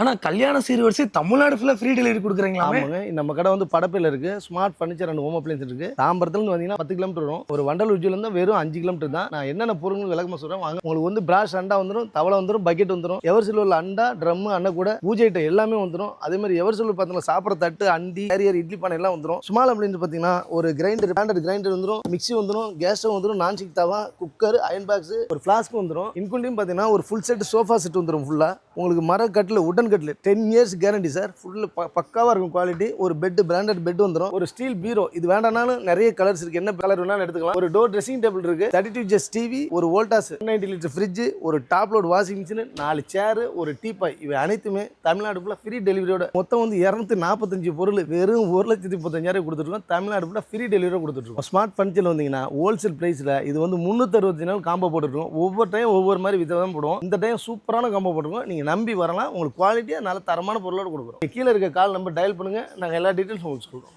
ஆனால் கல்யாண சீர்வரிசை தமிழ்நாடு ஃபுல்லாக ஃப்ரீ டெலிவரி கொடுக்குறீங்களா ஆமாங்க. நம்ம கடை வந்து படப்பில் இருக்கு. Smart furniture and home appliances இருக்கு. தாம்பரத்துலேருந்து வந்தீங்கன்னா பத்து கிலோமீட்டர் வரும். ஒரு வண்டல் உச்சியில வெறும் அஞ்சு கிலோமீட்டர் தான். நான் என்னென்ன பொருள் விளக்கமாக சொல்கிறேன் வாங்க. உங்களுக்கு வந்து பிராஷ் அண்டா வந்துடும் தவளை வந்துடும் பக்கெட் வந்துடும் எவர் சில்வரில் அண்டா ட்ரம் அண்ணா கூட பூஜை ஐட்டம் எல்லாமே வந்துடும் அதே மாதிரி எவர் சில்வர் பார்த்தீங்கன்னா சாப்பிட்ற தட்டு அண்டி கேரியர் இட்லி பானை எல்லாம் வந்துடும் ஸ்மால் அப்படின்னு பார்த்தீங்கன்னா ஒரு கிரைண்டர் பிராண்டட் கிரைண்டர் வந்துடும் மிக்சி வந்துடும் கேஸ் ஸ்டவ் வந்துடும் non stick tawa cooker iron box ஒரு ஃப்ளாஸ்க் வந்துடும் இன்குண்டியும் பார்த்தீங்கன்னா ஒரு ஃபுல் செட் சோஃபா செட் வந்துடும் ஃபுல்லாக உங்களுக்கு மர கட்டில் உடன் கட்டில் ten years guarantee sir full பக்காவாக இருக்கும் குவாலிட்டி ஒரு பெட் பிராண்டட் பெட் வந்துடும் ஒரு ஸ்டீல் பீரோ இது வேண்டாம்னாலும் நிறைய கலர்ஸ் இருக்குது என்ன கலர் வேணாலும் எடுத்துக்கலாம். ஒரு டோர் ட்ரெஸ்ஸிங் டேபிள் இருக்குது தேர்ட்டி டூ ஜெஸ் டிவி ஒரு வோல்டாஸ் நைன்டி லிட்டர் ஃப்ரிட்ஜ் ஒரு டாப் லோட் வாஷிங் மிஷின் நாலு சேரு ஒரு டீப்பாய் இவை அனைத்துமே தமிழ்நாடு ஃபுல்லாக ஃப்ரீ டெலிவரியோட மொத்தம் வந்து இரநூத்தி நாற்பத்தஞ்சு பொருள். வெறும் ஒரு லட்சத்தி முப்பத்தஞ்சாயிரம் கொடுத்துருக்கோம் தமிழ்நாடு ஃபுல்லாக ஃப்ரீ டெலிவரியோட கொடுத்துருக்கோம் ஸ்மார்ட் ஃபர்னிச்சர் வந்தீங்கன்னா ஹோல்சேல் ப்ரைஸில் இது வந்து முந்நூற்றி அறுபத்தி நாள் காம்போ போட்டுருக்கோம் ஒவ்வொரு டைம் ஒவ்வொரு மாதிரி விதம் போடுவோம். இந்த டைம் சூப்பரான காம்போ போட்டுருக்கோம். நீங்கள் நம்பி வரலாம். உங்களுக்கு குவாலிட்டியாக நல்ல தரமான பொருளோட கொடுக்குறோம். கீழே இருக்க கால் நம்பர் டயல் பண்ணுங்கள் நாங்கள் எல்லா டீட்டெயில்ஸ் உங்களுக்கு சொல்கிறோம்